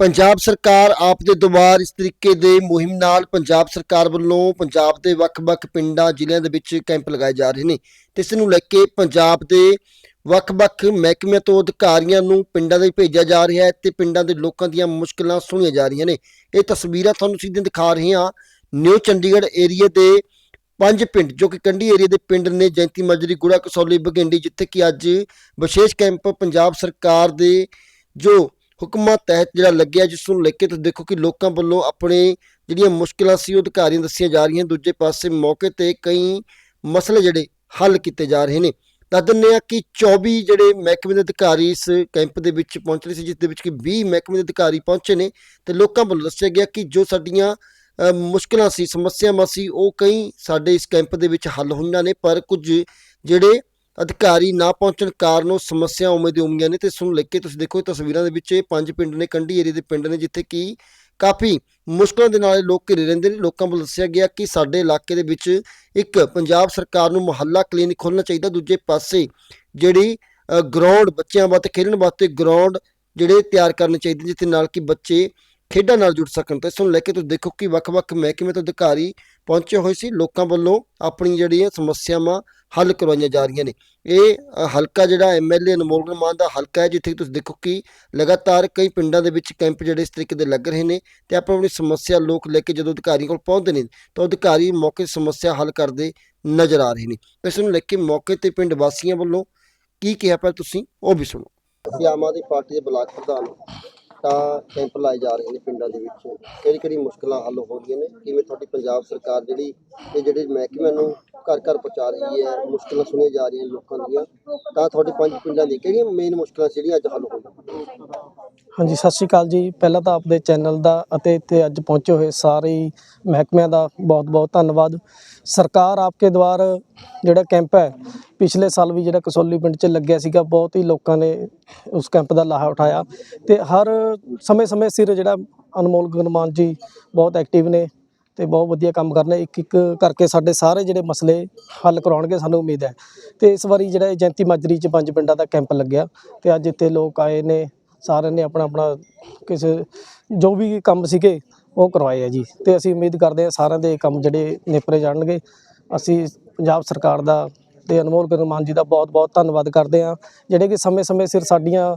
ਪੰਜਾਬ ਸਰਕਾਰ ਆਪ ਦੇ ਦੁਆਰ ਇਸ ਤਰੀਕੇ ਦੇ ਮੁਹਿੰਮ ਨਾਲ ਪੰਜਾਬ ਸਰਕਾਰ ਵੱਲੋਂ ਪੰਜਾਬ ਦੇ ਵੱਖ-ਵੱਖ ਪਿੰਡਾਂ, ਜ਼ਿਲ੍ਹਿਆਂ ਦੇ ਵਿੱਚ ਕੈਂਪ ਲਗਾਏ ਜਾ ਰਹੇ ਨੇ ਤੇ ਇਸ ਨੂੰ ਲੈ ਕੇ ਪੰਜਾਬ ਦੇ ਵੱਖ-ਵੱਖ ਮਹਿਕਮਿਆਂ ਤੋਂ ਅਧਿਕਾਰੀਆਂ ਨੂੰ ਪਿੰਡਾਂ ਦੇ ਭੇਜਿਆ ਜਾ ਰਿਹਾ ਹੈ ਤੇ ਪਿੰਡਾਂ ਦੇ ਲੋਕਾਂ ਦੀਆਂ ਮੁਸ਼ਕਲਾਂ ਸੁਣੀਆਂ ਜਾ ਰਹੀਆਂ ਨੇ। ਇਹ ਤਸਵੀਰਾਂ ਤੁਹਾਨੂੰ ਸਿੱਧੇ ਦਿਖਾ ਰਹੇ ਹਾਂ। ਨਿਊ ਚੰਡੀਗੜ੍ਹ ਏਰੀਆ ਦੇ ਪੰਜ ਪਿੰਡ, ਜੋ ਕਿ ਕੰਢੀ ਏਰੀਆ ਦੇ ਪਿੰਡ ਨੇ, ਜੈਂਤੀ ਮਜਰੀ, ਗੁੜਾ ਕਸੌਲੀ ਬਗਿੰਡੀ ਜਿੱਥੇ ਕਿ ਅੱਜ ਵਿਸ਼ੇਸ਼ ਕੈਂਪ ਪੰਜਾਬ ਸਰਕਾਰ ਦੇ ਜੋ ਹੁਕਮਾਂ ਤਹਿਤ ਜਿਹੜਾ ਲੱਗਿਆ ਜਿਸ ਨੂੰ ਲੈ ਕੇ ਤੁਸੀਂ ਦੇਖੋ ਕਿ ਲੋਕਾਂ ਵੱਲੋਂ ਆਪਣੇ ਜਿਹੜੀਆਂ ਮੁਸ਼ਕਲਾਂ ਸੀ ਉਹ ਅਧਿਕਾਰੀਆਂ ਦੱਸੀਆਂ ਜਾ ਰਹੀਆਂ। ਦੂਜੇ ਪਾਸੇ ਮੌਕੇ ਤੇ ਕਈ ਮਸਲੇ ਜਿਹੜੇ ਹੱਲ ਕੀਤੇ ਜਾ ਰਹੇ ਨੇ। ਦੱਸ ਦਿੰਦੇ ਆ ਕਿ 24 ਜਿਹੜੇ ਮਹਿਕਮੇ ਦੇ ਅਧਿਕਾਰੀ ਇਸ ਕੈਂਪ ਦੇ ਵਿੱਚ ਪਹੁੰਚੇ ਸੀ ਜਿਸ ਦੇ ਵਿੱਚ ਕਿ 20 ਮਹਿਕਮੇ ਦੇ ਅਧਿਕਾਰੀ ਪਹੁੰਚੇ ਨੇ ਤੇ ਲੋਕਾਂ ਵੱਲੋਂ ਦੱਸਿਆ ਗਿਆ ਕਿ ਜੋ ਸਾਡੀਆਂ ਅ, ਮੁਸ਼ਕਲਾਂ ਸੀ ਸਮੱਸਿਆਵਾਂ ਸੀ ਉਹ ਕਈ ਸਾਡੇ ਇਸ ਕੈਂਪ ਦੇ ਵਿੱਚ ਹੱਲ ਹੋਈਆਂ ਨੇ। ਪਰ ਕੁਝ ਜਿਹੜੇ ਅਧਿਕਾਰੀ ਨਾ ਪਹੁੰਚਣ ਕਾਰਨ ਉਹ ਸਮੱਸਿਆ ਉਵੇਂ ਦੀ ਉਮੀਆਂ ਨੇ ਤੇ ਇਸ ਨੂੰ ਲੈ ਕੇ ਤੁਸੀਂ ਦੇਖੋ ਤਸਵੀਰਾਂ ਦੇ ਵਿੱਚ ਇਹ ਪੰਜ ਪਿੰਡ ਨੇ, ਕੰਢੀ ਏਰੀਆ ਦੇ ਪਿੰਡ ਨੇ, ਜਿੱਥੇ ਕਿ ਕਾਫੀ ਮੁਸ਼ਕਲਾਂ ਦੇ ਨਾਲ ਲੋਕ ਘਿਰੇ ਰਹਿੰਦੇ ਨੇ। ਲੋਕਾਂ ਵੱਲੋਂ ਦੱਸਿਆ ਗਿਆ ਕਿ ਸਾਡੇ ਇਲਾਕੇ ਦੇ ਵਿੱਚ ਇੱਕ ਪੰਜਾਬ ਸਰਕਾਰ ਨੂੰ ਮੁਹੱਲਾ ਕਲੀਨਿਕ ਖੋਲ੍ਹਣਾ ਚਾਹੀਦਾ। ਦੂਜੇ ਪਾਸੇ ਜਿਹੜੀ ਗਰਾਊਂਡ ਬੱਚਿਆਂ ਵਾਸਤੇ, ਖੇਡਣ ਵਾਸਤੇ ਗਰਾਊਂਡ ਜਿਹੜੇ ਤਿਆਰ ਕਰਨੇ ਚਾਹੀਦੇ ਜਿੱਥੇ ਨਾਲ ਕਿ ਬੱਚੇ ਖੇਡਾਂ ਨਾਲ ਜੁੜ ਸਕਣ। ਤੇ ਇਸ ਨੂੰ ਲੈ ਕੇ ਤੁਸੀਂ ਦੇਖੋ ਕਿ ਵੱਖ-ਵੱਖ ਮਹਿਕਮੇ ਤੋਂ ਅਧਿਕਾਰੀ ਪਹੁੰਚੇ ਹੋਏ ਸੀ। ਲੋਕਾਂ ਵੱਲੋਂ ਆਪਣੀ ਜਿਹੜੀਆਂ ਸਮੱਸਿਆਵਾਂ ਹੱਲ ਕਰਵਾਈਆਂ ਜਾ ਰਹੀਆਂ ਨੇ। ਇਹ ਹਲਕਾ ਜਿਹੜਾ ਐਮਐਲਏ ਅਨਮੋਲ ਮਾਨ ਦਾ ਹਲਕਾ ਹੈ, ਜਿੱਥੇ ਤੁਸੀਂ ਦੇਖੋ ਕਿ ਲਗਾਤਾਰ ਕਈ ਪਿੰਡਾਂ ਦੇ ਵਿੱਚ ਕੈਂਪ ਜਿਹੜੇ ਇਸ ਤਰੀਕੇ ਦੇ ਲੱਗ ਰਹੇ ਨੇ ਤੇ ਆਪਾਂ ਆਪਣੀ ਸਮੱਸਿਆ ਲੋਕ ਲੈ ਕੇ ਜਦੋਂ ਅਧਿਕਾਰੀ ਕੋਲ ਪਹੁੰਚਦੇ ਨੇ, ਤਾਂ ਅਧਿਕਾਰੀ ਮੌਕੇ ਸਮੱਸਿਆ ਹੱਲ ਕਰਦੇ ਨਜ਼ਰ ਆ ਰਹੇ ਨੇ। ਇਸ ਨੂੰ ਲੈ ਕੇ ਮੌਕੇ ਤੇ ਪਿੰਡ ਵਾਸੀਆਂ ਵੱਲੋਂ ਕੀ ਕਿਹਾ ਪਰ ਤੁਸੀਂ, ਉਹ ਵੀ ਸੁਣੋ। ਅਸੀਂ ਆਮ ਆਦਮੀ ਪਾਰਟੀ ਦੇ ਬਲਾਕ ਪ੍ਰਧਾਨ ਤਾਂ ਕੈਂਪ ਲਾਏ ਜਾ ਰਹੇ ਨੇ ਪਿੰਡਾਂ ਦੇ ਵਿੱਚ। ਕਿਹੜੀ ਕਿਹੜੀ ਮੁਸ਼ਕਲਾਂ ਹੱਲ ਹੋ ਰਹੀਆਂ ਨੇ? ਕਿਵੇਂ ਤੁਹਾਡੀ ਪੰਜਾਬ ਸਰਕਾਰ ਜਿਹੜੀ ਇਹ ਜਿਹੜੇ ਮਹਿਕਮਿਆਂ ਨੂੰ ਘਰ ਘਰ ਪਹੁੰਚਾ ਰਹੀ ਹੈ, ਮੁਸ਼ਕਲਾਂ ਸੁਣੀਆਂ ਜਾ ਰਹੀਆਂ ਲੋਕਾਂ ਦੀਆਂ, ਤਾਂ ਤੁਹਾਡੇ ਪੰਜ ਪਿੰਡਾਂ ਦੀ ਕਿਹੜੀਆਂ ਮੇਨ ਮੁਸ਼ਕਲਾਂ ਜਿਹੜੀਆਂ ਅੱਜ ਹੱਲ ਹੋ ਹੋਈਆਂ ਹਾਂਜੀ, ਸਤਿ ਸ਼੍ਰੀ ਅਕਾਲ ਜੀ। ਪਹਿਲਾਂ ਤਾਂ ਆਪਦੇ ਚੈਨਲ ਦਾ ਅਤੇ ਇੱਥੇ ਅੱਜ ਪਹੁੰਚੇ ਹੋਏ ਸਾਰੇ ਹੀ ਮਹਿਕਮਿਆਂ ਦਾ ਬਹੁਤ-ਬਹੁਤ ਧੰਨਵਾਦ। ਸਰਕਾਰ ਆਪਕੇ ਦਵਾਰ ਜਿਹੜਾ ਕੈਂਪ ਹੈ, ਪਿਛਲੇ ਸਾਲ ਵੀ ਜਿਹੜਾ ਕਸੋਲੀ ਪਿੰਡ 'ਚ ਲੱਗਿਆ ਸੀਗਾ, ਬਹੁਤ ਹੀ ਲੋਕਾਂ ਨੇ ਉਸ ਕੈਂਪ ਦਾ ਲਾਹਾ ਉਠਾਇਆ। ਤੇ ਹਰ ਸਮੇਂ-ਸਮੇਂ ਸਿਰ ਜਿਹੜਾ ਅਨਮੋਲ ਗੁਰਮਾਨ ਜੀ ਬਹੁਤ ਐਕਟਿਵ ਨੇ ਤੇ ਬਹੁਤ ਵਧੀਆ ਕੰਮ ਕਰ ਇੱਕ ਇੱਕ ਕਰਕੇ ਸਾਡੇ ਸਾਰੇ ਜਿਹੜੇ ਮਸਲੇ ਹੱਲ ਕਰਾਉਣਗੇ, ਸਾਨੂੰ ਉਮੀਦ ਹੈ। ਤੇ ਇਸ ਵਾਰੀ ਜਿਹੜਾ ਇਹ ਜੈਂਤੀ ਮਾਜਰੀ 'ਚ ਪੰਜ ਪਿੰਡਾਂ ਦਾ ਕੈਂਪ ਲੱਗਿਆ ਤੇ ਅੱਜ ਇੱਥੇ ਲੋਕ ਆਏ ਨੇ ਸਾਰਿਆਂ ਨੇ ਆਪਣਾ ਆਪਣਾ ਕਿਸੇ ਜੋ ਵੀ ਕੰਮ ਸੀਗੇ ਉਹ ਕਰਵਾਏ ਆ ਜੀ। ਤੇ ਅਸੀਂ ਉਮੀਦ ਕਰਦੇ ਹਾਂ ਸਾਰਿਆਂ ਦੇ ਕੰਮ ਜਿਹੜੇ ਨਿਪਰੇ ਜਾਣਗੇ। ਅਸੀਂ ਪੰਜਾਬ ਸਰਕਾਰ ਦਾ ਤੇ ਅਨਮੋਲ ਗੁਰਮਾਨ ਜੀ ਦਾ ਬਹੁਤ ਬਹੁਤ ਧੰਨਵਾਦ ਕਰਦੇ ਹਾਂ। ਜਿਹੜੇ ਕਿ ਸਮੇਂ-ਸਮੇਂ ਸਿਰ ਸਾਡੀਆਂ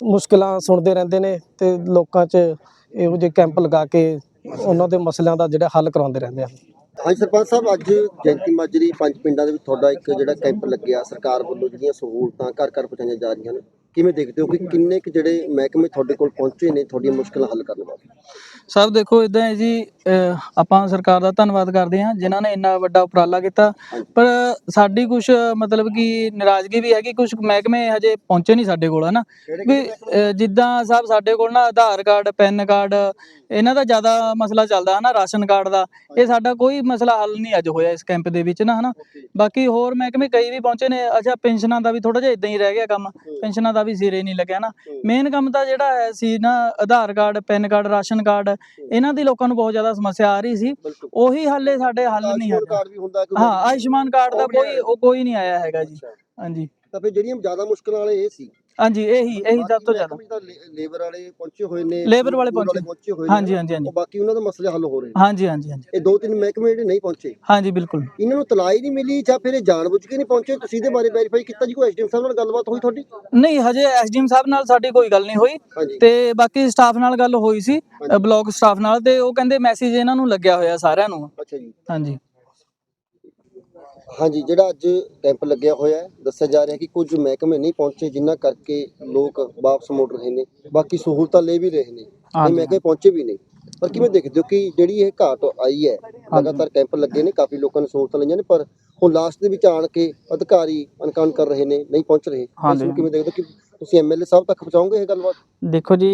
ਮੁਸ਼ਕਲਾਂ ਸੁਣਦੇ ਰਹਿੰਦੇ ਨੇ ਤੇ ਲੋਕਾਂ 'ਚ ਇਹੋ ਜਿਹੇ ਕੈਂਪ ਲਗਾ ਕੇ ਉਹਨਾਂ ਦੇ ਮਸਲਿਆਂ ਦਾ ਜਿਹੜਾ ਹੱਲ ਕਰਾਉਂਦੇ ਰਹਿੰਦੇ ਆ। ਹਾਂਜੀ, ਸਰਪੰਚ ਸਾਹਿਬ, ਅੱਜ ਜੈਂਤੀ ਮਾਜਰੀ ਪੰਜ ਪਿੰਡਾਂ ਦੇ ਵਿੱਚ ਤੁਹਾਡਾ ਇੱਕ ਜਿਹੜਾ ਕੈਂਪ ਲੱਗਿਆ। ਸਰਕਾਰ ਵੱਲੋਂ ਜਿਹੜੀਆਂ ਸਹੂਲਤਾਂ ਘਰ ਘਰ ਪਹੁੰਚਾਈਆਂ ਜਾ ਰਹੀਆਂ ਨੇ। ਕਿਵੇਂ ਦੇਖਦੇ ਹੋ ਕਿ ਕਿੰਨੇ ਕੁ ਜਿਹੜੇ ਮਹਿਕਮੇ ਤੁਹਾਡੇ ਕੋਲ ਪਹੁੰਚੇ ਨੇ ਤੁਹਾਡੀਆਂ ਮੁਸ਼ਕਲਾਂ ਹੱਲ ਕਰਨ ਵਾਸਤੇ? ਸਰ ਦੇਖੋ ਇਦਾਂ ਹੈ ਜੀ ਅਹ ਆਪਾਂ ਸਰਕਾਰ ਦਾ ਧੰਨਵਾਦ ਕਰਦੇ ਹਾਂ ਜਿਨ੍ਹਾਂ ਨੇ ਇੰਨਾ ਵੱਡਾ ਉਪਰਾਲਾ ਕੀਤਾ। ਪਰ ਸਾਡੀ ਕੁਝ ਮਤਲਬ ਕਿ ਨਾਰਾਜ਼ਗੀ ਵੀ ਹੈ ਕਿ ਕੁਝ ਮਹਿਕਮੇ ਹਜੇ ਪਹੁੰਚੇ ਨਹੀਂ ਸਾਡੇ ਕੋਲ ਹਨਾ? ਵੀ ਅਹ ਜਿੱਦਾਂ ਸਾਹਿਬ ਸਾਡੇ ਕੋਲ ਨਾ ਆਧਾਰ ਕਾਰਡ ਪੈਨ ਕਾਰਡ ਇਹਨਾਂ ਦਾ ਜ਼ਿਆਦਾ ਮਸਲਾ ਚੱਲਦਾ ਹਨਾ ਰਾਸ਼ਨ ਕਾਰਡ ਦਾ। ਇਹ ਸਾਡਾ ਕੋਈ ਮਸਲਾ ਹੱਲ ਨਹੀਂ ਅੱਜ ਹੋਇਆ ਇਸ ਕੈਂਪ ਦੇ ਵਿੱਚ ਨਾ ਹਨਾ? ਬਾਕੀ ਹੋਰ ਮਹਿਕਮੇ ਕਈ ਵੀ ਪਹੁੰਚੇ ਨੇ ਅੱਛਾ ਪੈਨਸ਼ਨਾਂ ਦਾ ਵੀ ਥੋੜਾ ਜਿਹਾ ਇਦਾਂ ਹੀ ਰਹਿ ਗਿਆ ਕੰਮ ਪੈਨਸ਼ਨਾਂ ਦਾ ਵੀ ਸਿਰੇ ਨਹੀਂ ਲੱਗਿਆ ਨਾ। ਮੇਨ ਕੰਮ ਤਾਂ ਜਿਹੜਾ ਹੈ ਸੀ ਨਾ Aadhaar card PAN card ration card ਇਹਨਾਂ ਦੀ ਲੋਕਾਂ ਨੂੰ ਬਹੁਤ ਜ਼ਿਆਦਾ ਸਮੱਸਿਆ ਆ ਰਹੀ ਸੀ। ਉਹੀ ਹਾਲੇ ਸਾਡੇ ਹੱਲ ਨਹੀਂ ਆਯੁਸ਼ਮਾਨ ਹੈ ਆਯੁਸ਼ਮਾਨ ਕਾਰਡ ਦਾ ਕੋਈ ਆਇਆ। ਉਹ ਕੋਈ ਨਹੀਂ ਆਇਆ ਹੈਗਾ ਜੀ। ਹਾਂਜੀ। ਤਾਂ ਫਿਰ ਜਿਹੜੀਆਂ ਜ਼ਿਆਦਾ ਮੁਸ਼ਕਲਾਂ ਵਾਲੇ ਇਹ ਸੀ ਹਾਂਜੀ ਇਹੀ ਇਹੀ ਸਭ ਤੋਂ ਜ਼ਿਆਦਾ। ਲੇਬਰ ਵਾਲੇ ਪਹੁੰਚੇ ਹੋਏ ਨੇ Labor ਵਾਲੇ ਪਹੁੰਚੇ। ਹੋਏ ਨੇ। ਹਾਂਜੀ ਹਾਂਜੀ ਹਾਂਜੀ। ਬਾਕੀ ਉਹਨਾਂ ਦੇ ਮਸਲੇ ਹੱਲ ਹੋ ਰਹੇ ਨੇ। ਹਾਂਜੀ ਹਾਂਜੀ ਹਾਂਜੀ। ਇਹ ਦੋ ਤਿੰਨ ਮਹਿਕਮੇ ਜਿਹੜੇ ਨਹੀਂ ਪਹੁੰਚੇ। ਹਾਂਜੀ ਬਿਲਕੁਲ। ਇਹਨਾਂ ਨੂੰ ਤਲਾਈ ਨਹੀਂ ਮਿਲੀ ਜਾਂ ਫਿਰ ਇਹ ਜਾਣਬੁੱਝ ਕੇ ਨਹੀਂ ਪਹੁੰਚੇ? ਤੁਸੀਂ ਇਹਦੇ ਬਾਰੇ ਵੈਰੀਫਾਈ ਕੀਤਾ ਜੀ? ਕੋਈ ਐਸਡੀਐਮ ਸਾਹਿਬ ਨਾਲ ਗੱਲਬਾਤ ਹੋਈ ਤੁਹਾਡੀ? ਨਹੀਂ ਹਜੇ ਐਸਡੀਐਮ ਸਾਹਿਬ ਨਾਲ ਸਾਡੀ ਕੋਈ ਗੱਲ ਨਹੀਂ ਹੋਈ। ਤੇ ਬਾਕੀ ਸਟਾਫ ਨਾਲ ਗੱਲ ਹੋਈ ਸੀ ਬਲਾਕ ਸਟਾਫ ਨਾਲ। ਤੇ ਉਹ ਕਹਿੰਦੇ ਮੈਸੇਜ ਇਹਨਾਂ ਨੂੰ ਲੱਗਿਆ ਹੋਇਆ ਸਾਰਿਆਂ ਨੂੰ। ਅੱਛਾ ਜੀ। ਹਾਂਜੀ। ਹਾਂਜੀ ਜਿਹੜਾ ਅੱਜ ਕੈਂਪ ਲੱਗਿਆ ਹੋਇਆ ਹੈ ਦੱਸਿਆ ਜਾ ਰਿਹਾ ਕਿ ਕੁਝ ਮਹਿਕਮੇ ਨਹੀਂ ਪਹੁੰਚੇ ਜਿਨ੍ਹਾਂ ਕਰਕੇ ਲੋਕ ਵਾਪਸ ਮੁੜ ਰਹੇ ਨੇ ਬਾਕੀ ਸਹੂਲਤਾਂ ਲੈ ਵੀ ਰਹੇ ਨੇ ਇਹ। ਮਹਿਕਮੇ ਪਹੁੰਚੇ ਵੀ ਨਹੀਂ ਪਰ ਕਿਵੇਂ ਦੇਖਦੇ ਹੋ ਕਿ ਜਿਹੜੀ ਇਹ ਘਾਟ ਆਈ ਹੈ ਲਗਾਤਾਰ ਕੈਂਪ ਲੱਗੇ ਨੇ ਕਾਫੀ ਲੋਕਾਂ ਨੇ ਸਹੂਲਤਾਂ ਲਈਆਂ ਨੇ ਪਰ ਹੁਣ ਲਾਸਟ ਦੇ ਵਿੱਚ ਆਣ ਕੇ ਅਧਿਕਾਰੀ ਅਨਕਾਨ ਕਰ ਰਹੇ ਨੇ ਨਹੀਂ ਪਹੁੰਚ ਰਹੇ। ਇਸ। ਨੂੰ ਕਿਵੇਂ ਦੇਖਦੇ ਹੋ ਕਿ ਤੁਸੀਂ ਐਮਐਲਏ ਸਾਹਿਬ ਤੱਕ ਪਹੁੰਚਾਓਗੇ ਇਹ ਗੱਲਬਾਤ? ਦੇਖੋ ਜੀ